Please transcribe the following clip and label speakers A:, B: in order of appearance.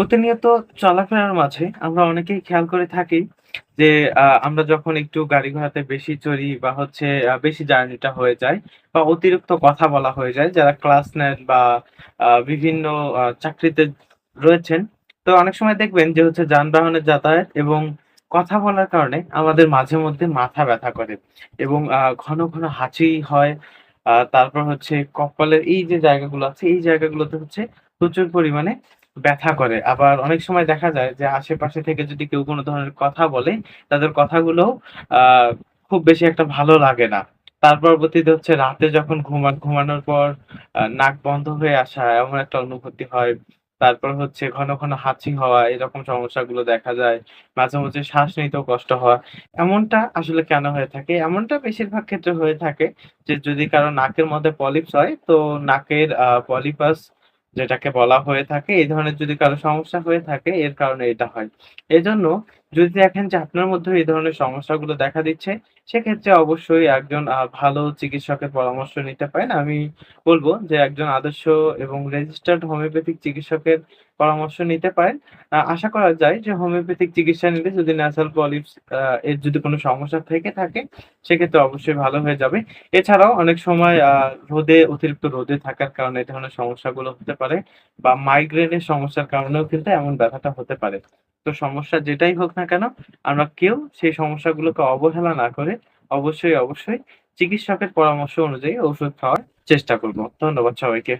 A: প্রতিনিয়ত চলাফেরার মাঝে আমরা অনেকেই খেয়াল করে থাকি যে আমরা যখন একটু গাড়ি ঘোড়াতে বেশি চড়ি বা হচ্ছে বেশি জার্নিটা হয়ে যায় বা অতিরিক্ত কথা বলা হয়ে যায় যারা ক্লাস নেন বা বিভিন্ন চাকরিতে রয়েছেন। তো অনেক সময় দেখবেন যে হচ্ছে যানবাহনের যাতায়াত এবং কথা বলার কারণে আমাদের মাঝে মধ্যে মাথা ব্যথা করে এবং ঘন, ঘন হাঁচি হয়। তারপর হচ্ছে কপালের এই যে জায়গাগুলো আছে এই জায়গাগুলোতে হচ্ছে প্রচুর পরিমাণে ব্যথা করে। আবার অনেক সময় দেখা যায় যে আশেপাশে থেকে যদি কেউ কোনো ধরনের কথা বলে, তাদের কথাগুলো খুব বেশি একটা ভালো লাগে না। তার পরবর্তীতে হচ্ছে রাতে যখন ঘুমান, ঘুমানোর পর নাক বন্ধ হয়ে আসা এমন একটা অনুভূতি হয়। তারপর হচ্ছে ঘন, ঘন হাঁচি হওয়া এরকম সমস্যাগুলো দেখা যায়। মাঝে, মাঝে শ্বাস নিতেও কষ্ট হওয়া। এমনটা আসলে কেন হয়ে থাকে? এমনটা বেশিরভাগ ক্ষেত্রে হয়ে থাকে যে যদি কারও নাকের মধ্যে পলিপস হয় তো নাকের আ পলিপাস যেটাকে বলা হয়ে থাকে, এই ধরনের যদি কারও সমস্যা হয়ে থাকে এর কারণে এটা হয়। এজন্য যদি দেখেন যে আপনার মধ্যে এই ধরনের সমস্যাগুলো দেখা দিচ্ছে, সেক্ষেত্রে অবশ্যই একজন ভালো চিকিৎসকের পরামর্শ নিতে পারেন। আমি বলব যে একজন আদর্শ এবং রেজিস্টার্ড হোমিওপ্যাথিক চিকিৎসকের পরামর্শ নিতে পারেন। আশা করা যায় যে হোমিওপ্যাথিক চিকিৎসা নিলে যদি ন্যাচারাল পলিপস এর যদি কোনো সমস্যা থেকে থাকে, সেক্ষেত্রে অবশ্যই ভালো হয়ে যাবে। এছাড়াও অনেক সময় রোদে অতিরিক্ত রোদে থাকার কারণে এ ধরনের সমস্যাগুলো হতে পারে বা মাইগ্রেনের সমস্যার কারণেও কিন্তু এমন ব্যথাটা হতে পারে। তো সমস্যা যেটাই হোক না কেন, আমরা কেউ সেই সমস্যাগুলোকে অবহেলা না করে অবশ্যই, অবশ্যই চিকিৎসকের পরামর্শ অনুযায়ী ওষুধ খাওয়ার চেষ্টা করব। ধন্যবাদ সবাইকে।